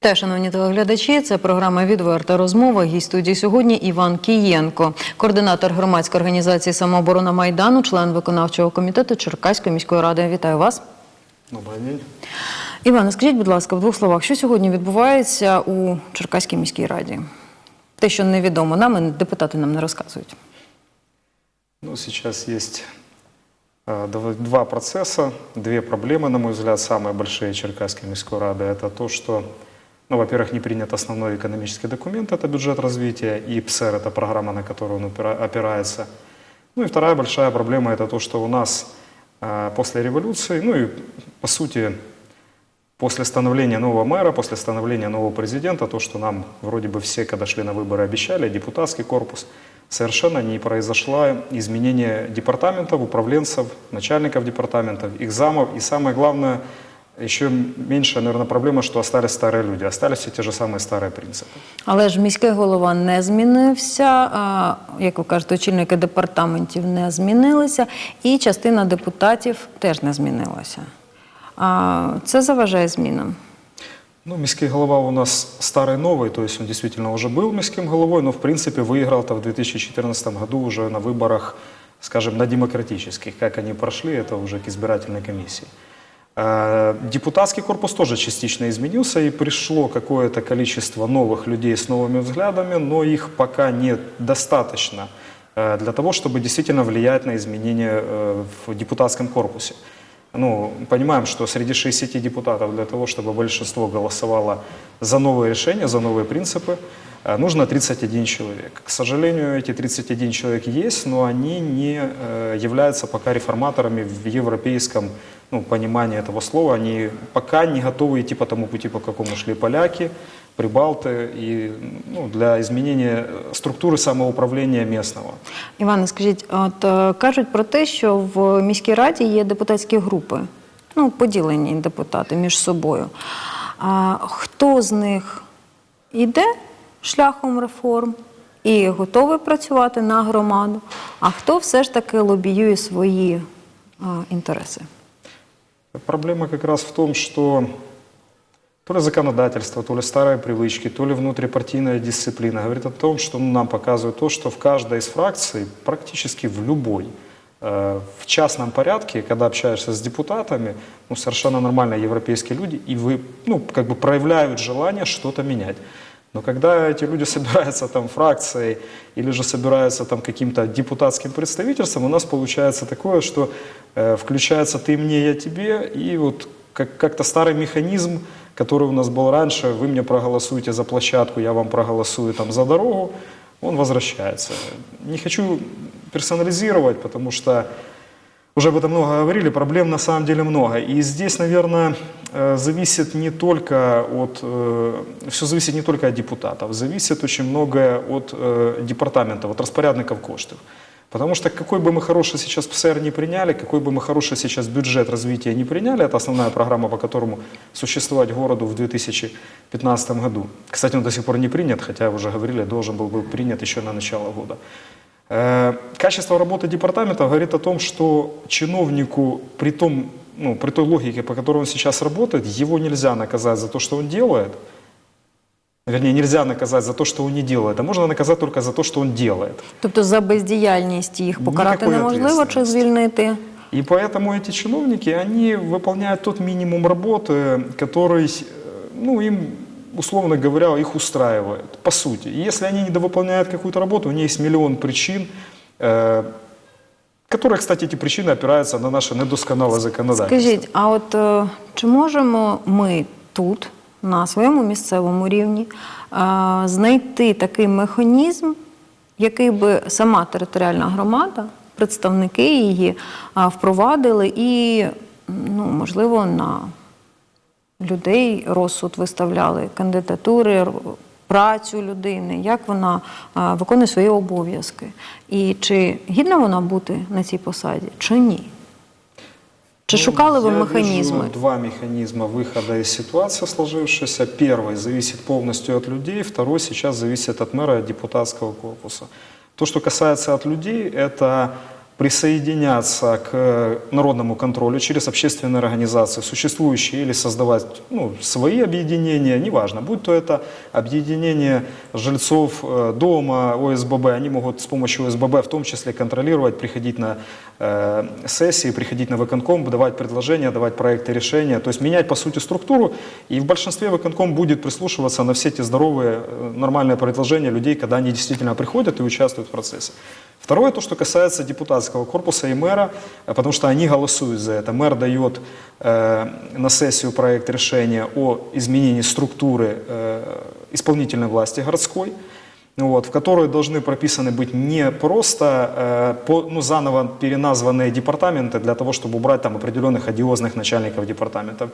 Те, шановні телеглядачі, це програма Відверта розмова. Гість студії сьогодні Іван Кієнко, координатор громадської організації самооборона Майдану, член виконавчого комітету Черкаської міської ради. Вітаю вас. Добрий день. Іване, скажіть, будь ласка, в двох словах, що сьогодні відбувається у Черкаській міській раді? Те, що невідомо нам, і депутати нам не розказують. Ну, сейчас есть э, дв- два процесса, две проблемы, на мой взгляд, самые большие Черкасской міської рады. Это то, что, Ну, во-первых, не принят основной экономический документ, это бюджет развития, и ПСР, это программа, на которую он опира- опирается. Ну и вторая большая проблема, это то, что у нас э, после революции, ну и, по сути, После становления нового мэра, после становления нового президента, то, что нам вроде бы все, когда шли на выборы, обещали, депутатский корпус, совершенно не произошло изменение департаментов, управленцев, начальников департаментов, их замов. И самое главное, еще меньшая, наверное, проблема, что остались старые люди, остались все те же самые старые принципы. Але ж міський голова не змінився, а, як ви кажете, очільники департаментів не змінилися, і частина депутатів теж не змінилася. А, Це заважає змінам. Ну, міський голова у нас старый новый, то есть он действительно уже был міським головой, но в принципе выиграл-то в 2014 году уже на выборах, скажем, на демократических. Как они прошли, это уже к избирательной комиссии. Э, Депутатский корпус тоже частично изменился и пришло какое-то количество новых людей с новыми взглядами, но их пока недостаточно э, для того, чтобы действительно влиять на изменения э, в депутатском корпусе. Ну, понимаем, что среди 60 депутатов для того, чтобы большинство голосовало за новые решения, за новые принципы, нужно 31 человек. К сожалению, эти 31 человек есть, но они не э, являются пока реформаторами в европейском ну, понимании этого слова. Они пока не готовы идти по тому пути, по какому шли поляки, прибалты, и ну, для изменения структуры самоуправления местного. Іване, скажіть, от е, кажуть про те, що в міській раді є депутатські групи, ну, поділені депутати між собою. А хто з них іде шляхом реформ і готовий працювати на громаду, а хто все ж таки лобіює свої е, інтереси? Проблема как раз в том, что то ли законодательство, то ли старые привычки, то ли внутрипартийная дисциплина говорит о том, что ну, нам показывает то, что в каждой из фракций, практически в любой, э, в частном порядке, когда общаешься с депутатами, ну, совершенно нормальные европейские люди, и вы, ну, как бы проявляют желание что-то менять. Но когда эти люди собираются там фракцией или же собираются там каким-то депутатским представительством, у нас получается такое, что э, включается ты мне, я тебе, и вот как- как-то старый механизм, который у нас был раньше, вы мне проголосуете за площадку, я вам проголосую там за дорогу, он возвращается. Не хочу персонализировать, потому что уже об этом много говорили, проблем на самом деле много. И здесь, наверное, э, зависит не только от, все зависит не только от депутатов, зависит очень многое от э, департаментов, от распорядников коштов. Потому что какой бы мы хороший сейчас ПСР не приняли, какой бы мы хороший сейчас бюджет развития не приняли, это основная программа, по которому существовать городу в 2015 году. Кстати, он до сих пор не принят, хотя уже говорили, должен был быть принят еще на начало года. Э, Качество работы департамента говорит о том, что чиновнику при, том, ну, при той логике, по которой он сейчас работает, его нельзя наказать за то, что он делает. Вернее, нельзя наказать за то, что он не делает, а можно наказать только за то, что он делает. Тобто за бездіяльність їх покарати Ніякої неможливо чи відповідальності. звільнити? И поэтому эти чиновники, они выполняют тот минимум работы, который, э, ну, им, условно говоря, их устраивает, по сути. И если они недовыполняют какую-то работу, у них есть миллион причин, э, которые, кстати, эти причины опираются на наше недосконалое законодательство. Скажіть, а от е, чи можемо ми тут, на своєму місцевому рівні, е, знайти такий механізм, який би сама територіальна громада, представники її е, впровадили і, ну, можливо, на людей розсуд виставляли кандидатури, р- працю людини, як вона е, виконує свої обов'язки, і чи гідна вона бути на цій посаді, чи ні? Чи Ну, шукали ви я механізми? вижу два механизма выхода из ситуации сложившейся. Первый зависит полностью от людей, второй сейчас зависит от мэра и от депутатского корпуса. То, что касается от людей, это присоединяться к э, народному контролю через общественные организации, существующие, или создавать ну, свои объединения, неважно, будь то это объединение жильцов э, дома, ОСББ, они могут с помощью ОСББ в том числе контролировать, приходить на э, сессии, приходить на выконком, давать предложения, давать проекты решения, то есть менять по сути структуру, и в большинстве выконком будет прислушиваться на все эти здоровые, э, нормальные предложения людей, когда они действительно приходят и участвуют в процессе. Второе, то, что касается депутатского корпуса и мэра, э, потому что они голосуют за это. Мэр дает э, на сессию проект решения о изменении структуры э, исполнительной власти городской, вот, в которой должны прописаны быть не просто э, по, ну, заново переназванные департаменты для того, чтобы убрать там определенных одиозных начальников департаментов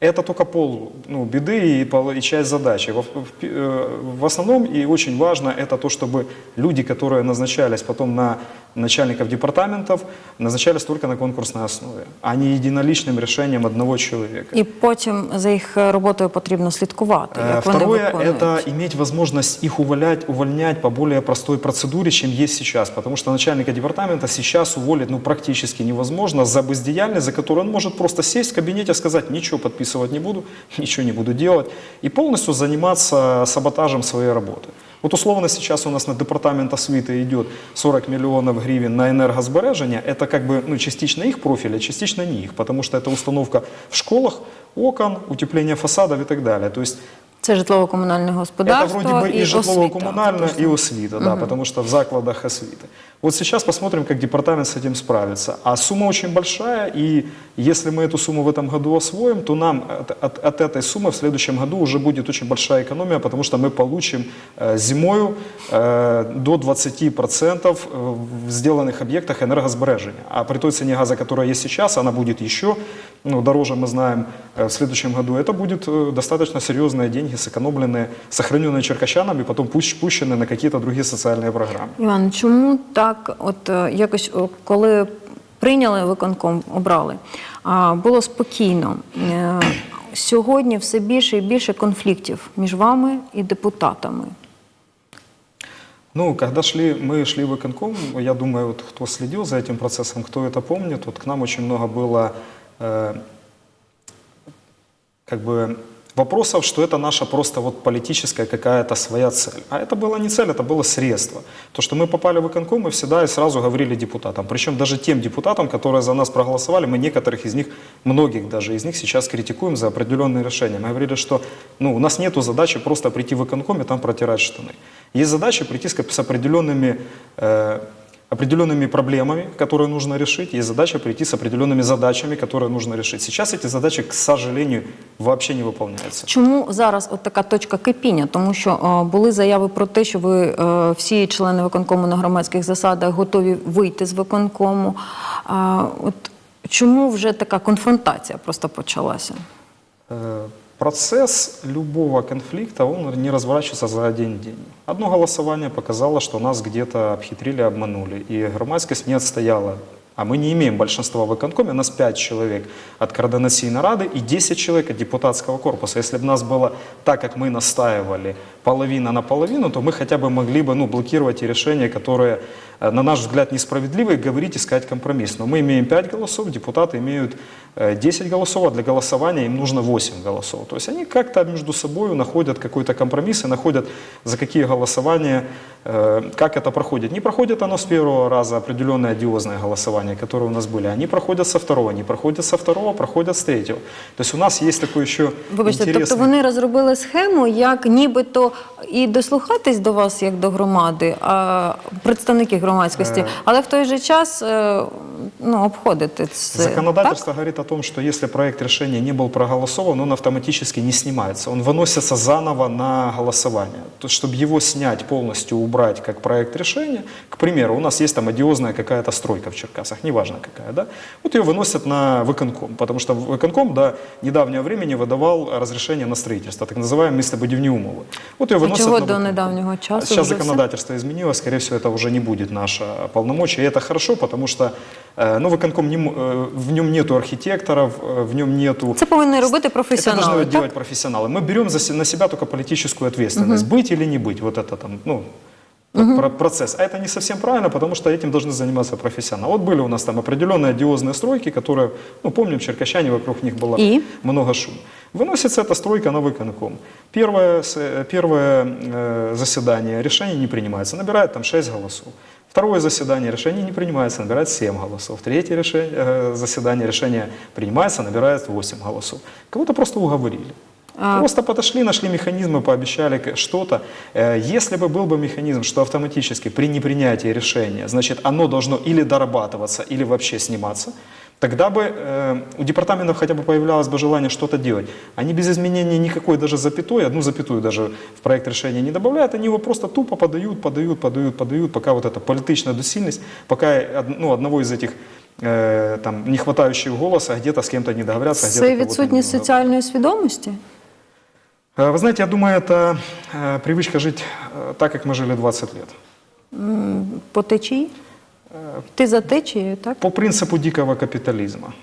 Это только пол ну, беды и, пол- и часть задачи. В, в- э, в основном и очень важно это то, чтобы люди, которые назначались потом на начальников департаментов, назначались только на конкурсной основе, а не единоличным решением одного человека. І потім за їх роботою потрібно слідкувати, Э, як вони Второе – виконують. это иметь возможность их увольнять, увольнять по более простой процедуре, чем есть сейчас. Потому что начальника департамента сейчас уволить ну, практически невозможно за бездеяльность, за которую он может просто сесть в кабинете и сказать, ничего подписывать не буду, ничего не буду делать, и полностью заниматься саботажем своей работы. Вот условно сейчас у нас на департамент освиты идет 40 миллионов гривен на энергосбережение. Это как бы ну, частично их профиль, а частично не их, потому что это установка в школах, окон, утепление фасадов и так далее. То есть Це житлово-комунальне это господарство вроде бы и, і житлово-коммунально, освіта. и освита, да, потому что в закладах освиты. Вот сейчас посмотрим, как департамент с этим справится. А сумма очень большая, и если мы эту сумму в этом году освоим, то нам от, от- от этой суммы в следующем году уже будет очень большая экономия, потому что мы получим э, зимою э, до 20% в сделанных объектах энергосбережения. А при той цене газа, которая есть сейчас, она будет еще ну, дороже, мы знаем, э, в следующем году. Это будет э, достаточно серьезные деньги, сэкономленные, сохраненные черкащанами, потом пущ- пущенные на какие-то другие социальные программы. Іван, чому так, от е, якось, о, коли прийняли виконком, обрали, а, було спокійно. Е, Сьогодні все більше і більше конфліктів між вами і депутатами. Ну, когда шли, мы шли в Иконком, я думаю, вот кто следил за этим процессом, кто это помнит, вот к нам очень много было э, как бы вопросов, что это наша просто вот политическая какая-то своя цель. А это была не цель, это было средство. То, что мы попали в Иконком, мы всегда и сразу говорили депутатам. Причем даже тем депутатам, которые за нас проголосовали, мы некоторых из них, многих даже из них сейчас критикуем за определенные решения. Мы говорили, что ну, у нас нет задачи просто прийти в Иконком и там протирать штаны. Есть задача прийти с, с определенными э, определенными проблемами, которые нужно решить, есть задача прийти с определенными задачами, которые нужно решить. Сейчас эти задачи, к сожалению, вообще не выполняются. Чому зараз от така точка кипіння? Тому що е, були заяви про те, що ви е, всі члени виконкому на громадських засадах готові вийти з виконкому. А, от чому вже така конфронтація просто почалася? Э, Процесс любого конфликта, он не разворачивается за один день. Одно голосование показало, что нас где-то обхитрили, обманули, и громадскость не отстояла. А мы не имеем большинства в Иконкоме, нас 5 человек от Координаційной Рады и 10 человек от депутатского корпуса. Если бы нас было так, как мы настаивали, половина на половину, то мы хотя бы могли бы ну, блокировать те решения, которые, на наш взгляд, несправедливы, и говорить, искать компромисс. Но мы имеем 5 голосов, депутаты имеют э, 10 голосов, а для голосования им нужно 8 голосов. То есть они как-то между собой находят какой-то компромисс и находят, за какие голосования, э, как это проходит. Не проходит оно с первого раза, определенные одиозные голосования, которые у нас были. Они проходят со второго, не проходят со второго, проходят с третьего. То есть у нас есть такой еще Вибачте, интересный... тобто вони розробили схему, як нібито і дослухатись до вас як до громади, а представники громадськості, але в той же час ну, обходити це. Законодательство говорит о том, что если проект решения не был проголосован, он автоматически не снимается. Он выносится заново на голосование. То есть, чтобы его снять полностью, убрать как проект решения, к примеру, у нас есть там одиозная какая-то стройка в Черкасах, неважно какая, да, вот ее выносят на выконком, потому что выконком до недавнего времени выдавал разрешение на строительство, так называемые местобудивные умовы. Вот ее А выносят чого на до выконком. недавнього часу? Сейчас все? законодательство изменилось, скорее всего, это уже не будет наше полномочие. И это хорошо, потому что э, ну, выконком не э, в нем нету архитекторов, э, в нем нету... Це повинні робити Это професіонали. должны так? делать профессионалы. Мы берем за на себя только политическую ответственность. Быть или не быть. Вот это там, ну, про- процесс. А это не совсем правильно, потому что этим должны заниматься профессионалы. Вот были у нас там определенные одиозные стройки, которые, ну, помним, черкащане, вокруг них было И? много шума. Выносится эта стройка на выконком. Первое, первое э, заседание, решение не принимается, набирает там 6 голосов. Второе заседание, решение не принимается, набирает 7 голосов. Третье решение, э, заседание, решение принимается, набирает 8 голосов. Кого-то просто уговорили. А- Просто подошли, нашли механизмы, пообещали что-то. Э, Если бы был бы механизм, что автоматически при непринятии решения, значит, оно должно или дорабатываться, или вообще сниматься, тогда бы э, у департаментов хотя бы появлялось бы желание что-то делать. Они без изменения никакой даже запятой, одну запятую даже в проект решения не добавляют, они его просто тупо подают, подают, подают, подают, пока вот эта политичная досильность, пока од- ну, одного из этих э, там, не хватающих голоса где-то с кем-то не договорятся, а где-то Це кого-то не відсутність договорятся. соціальної свідомості? Э, Вы знаете, я думаю, это э, привычка жить э, так, как мы жили 20 лет. По течії? Ти за течією, так? По принципу дикого капитализма.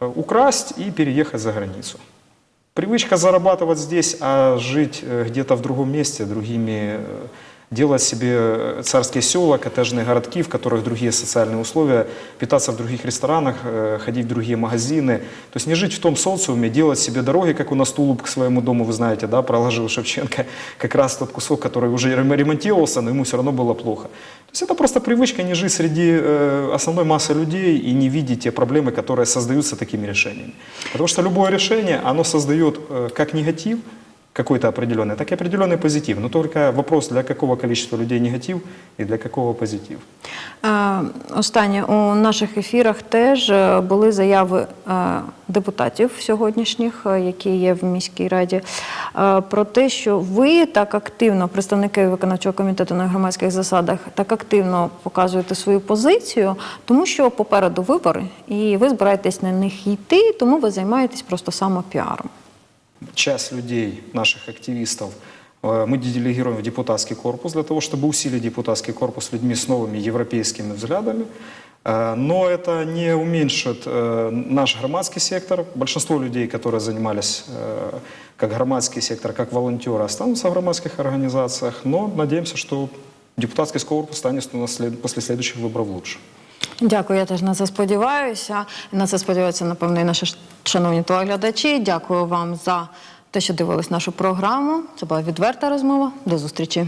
Украсть и переехать за границу. Привычка зарабатывать здесь, а жить где-то в другом месте, другими, делать себе э, царские села, коттеджные городки, в которых другие социальные условия, питаться в других ресторанах, э, ходить в другие магазины. То есть не жить в том социуме, делать себе дороги, как у нас тулуп к своему дому, вы знаете, да, проложил Шевченко, как раз тот кусок, который уже рем- ремонтировался, но ему все равно было плохо. То есть это просто привычка не жить среди э, основной массы людей и не видеть те проблемы, которые создаются такими решениями. Потому что любое решение, оно создает как негатив какой-то определенный, так и определенный позитив. Но только вопрос, для какого количества людей негатив и для какого позитив. Е, Останнє у наших ефірах теж е, були заяви е, депутатів сьогоднішніх, які є в міській раді, про те, що ви так активно, представники виконавчого комітету на громадських засадах, так активно показуєте свою позицію, тому що попереду вибори, і ви збираєтесь на них йти, тому ви займаєтесь просто самопіаром. Часть людей, наших активистов, э, мы делегируем в депутатский корпус для того, чтобы усилить депутатский корпус людьми с новыми европейскими взглядами. Э, Но это не уменьшит э, наш громадский сектор. Большинство людей, которые занимались как громадский сектор, как волонтеры, останутся в громадских организациях. Но надеемся, что депутатский корпус станет у нас после следующих выборов лучше. Дякую, я теж на це сподіваюся. На це сподіваються, напевно, і наші шановні телеглядачі. Дякую вам за те, що дивились нашу програму. Це була відверта розмова. До зустрічі.